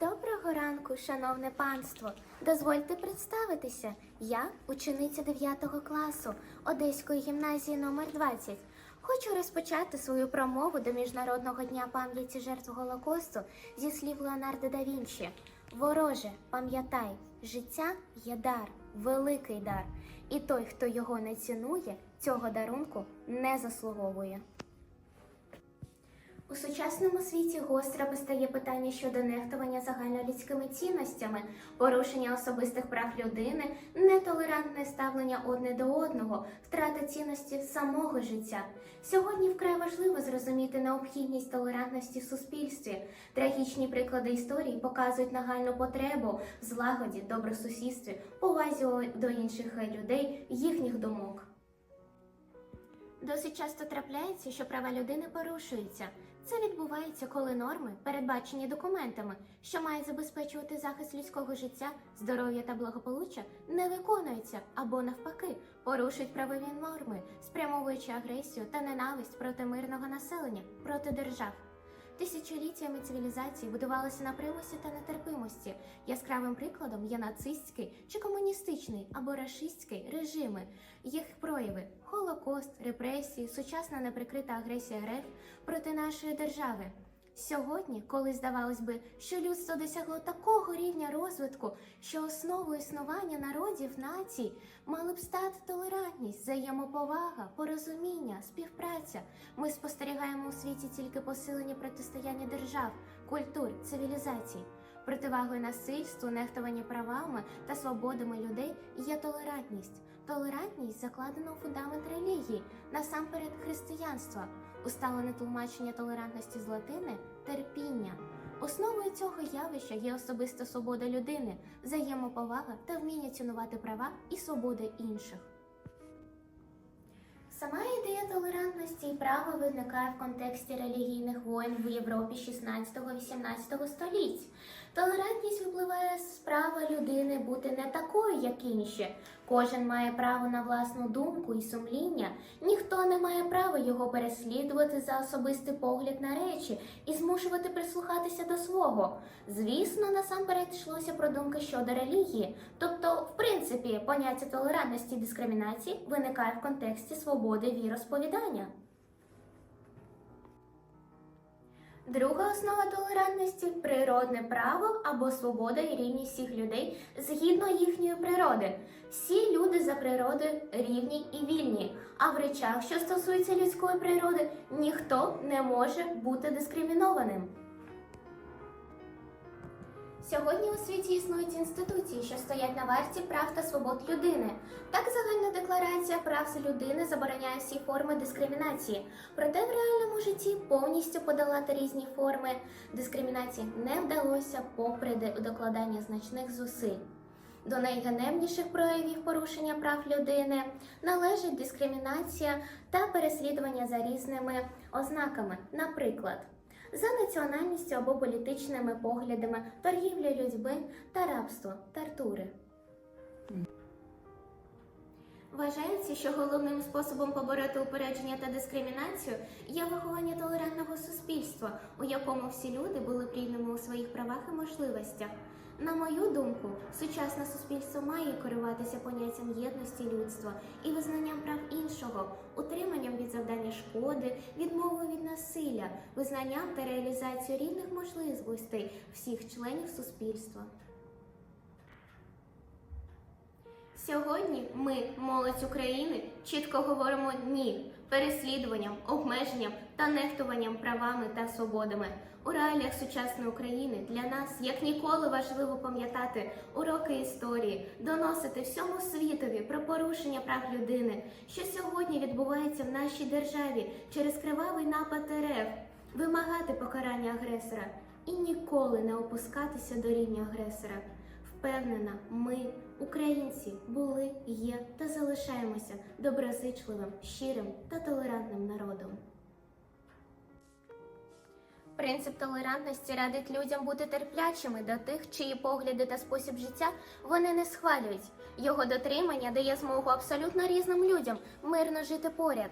Доброго ранку, шановне панство. Дозвольте представитися. Я учениця 9 класу Одеської гімназії номер 20 Хочу розпочати свою промову до Міжнародного дня пам'яті жертв Голокосту зі слів Леонардо да Вінчі. Вороже, пам'ятай, життя є дар, великий дар. І той, хто його не цінує, цього дарунку не заслуговує. У сучасному світі гостро постає питання щодо нехтування загальнолюдськими цінностями, порушення особистих прав людини, нетолерантне ставлення одне до одного, втрата цінності самого життя. Сьогодні вкрай важливо зрозуміти необхідність толерантності в суспільстві. Трагічні приклади історії показують нагальну потребу в злагоді, добросусідстві, повазі до інших людей, їхніх думок. Досить часто трапляється, що права людини порушуються. Це відбувається, коли норми, передбачені документами, що мають забезпечувати захист людського життя, здоров'я та благополуччя, не виконуються або навпаки порушують правові норми, спрямовуючи агресію та ненависть проти мирного населення, проти держав. Тисячоліттями цивілізації будувалися на примусі та нетерпимості. Яскравим прикладом є нацистський чи комуністичний або рашистський режими, їх прояви Холокост, репресії, сучасна неприкрита агресія РФ проти нашої держави. Сьогодні, коли здавалось би, що людство досягло такого рівня розвитку, що основою існування народів націй мали б стати толерантність, взаємоповага, порозуміння, співпраця. Ми спостерігаємо у світі тільки посилення протистояння держав, культур, цивілізацій. Противагою насильству, нехтування правами та свободами людей є толерантність. Толерантність закладена у фундамент релігії, насамперед християнства. Усталене тлумачення толерантності з латини терпіння. Основою цього явища є особиста свобода людини, взаємоповага та вміння цінувати права і свободи інших. Сама ідея толерантності і права виникає в контексті релігійних воєн в Європі 16-18 століть. Толерантність випливає з права людини бути не такою, як інші. Кожен має право на власну думку і сумління. Ніхто не має права його переслідувати за особистий погляд на речі і змушувати прислухатися до свого. Звісно, насамперед йшлося про думки щодо релігії. Тобто, принципі, поняття толерантності і дискримінації виникає в контексті свободи віросповідання. Друга основа толерантності природне право або свобода і рівність всіх людей згідно їхньої природи. Всі люди за природою рівні і вільні, а в речах, що стосуються людської природи, ніхто не може бути дискримінованим. Сьогодні у світі існують інституції, що стоять на варті прав та свобод людини. Так загальна декларація прав людини забороняє всі форми дискримінації. Проте в реальному житті повністю подолати різні форми дискримінації не вдалося, попри докладання значних зусиль. До найганебніших проявів порушення прав людини належить дискримінація та переслідування за різними ознаками, наприклад, за національністю або політичними поглядами, торгівля людьми та рабство, тортури. Вважається, що головним способом побороти упередження та дискримінацію є виховання толерантного суспільства, у якому всі люди були рівними у своїх правах і можливостях. На мою думку, сучасне суспільство має керуватися поняттям єдності людства і визнанням прав іншого, утриманням від завдання шкоди, відмовою від насилля, визнанням та реалізацією рівних можливостей всіх членів суспільства. Сьогодні ми, молодь України, чітко говоримо ні переслідуванням, обмеженням та нехтуванням правами та свободами. У реаліях сучасної України для нас як ніколи важливо пам'ятати уроки історії, доносити всьому світові про порушення прав людини, що сьогодні відбувається в нашій державі через кривавий напад РФ, вимагати покарання агресора і ніколи не опускатися до рівня агресора. Впевнена, ми, українці, були, є та залишаємося доброзичливим, щирим та толерантним народом. Принцип толерантності радить людям бути терплячими до тих, чиї погляди та спосіб життя вони не схвалюють. Його дотримання дає змогу абсолютно різним людям мирно жити поряд.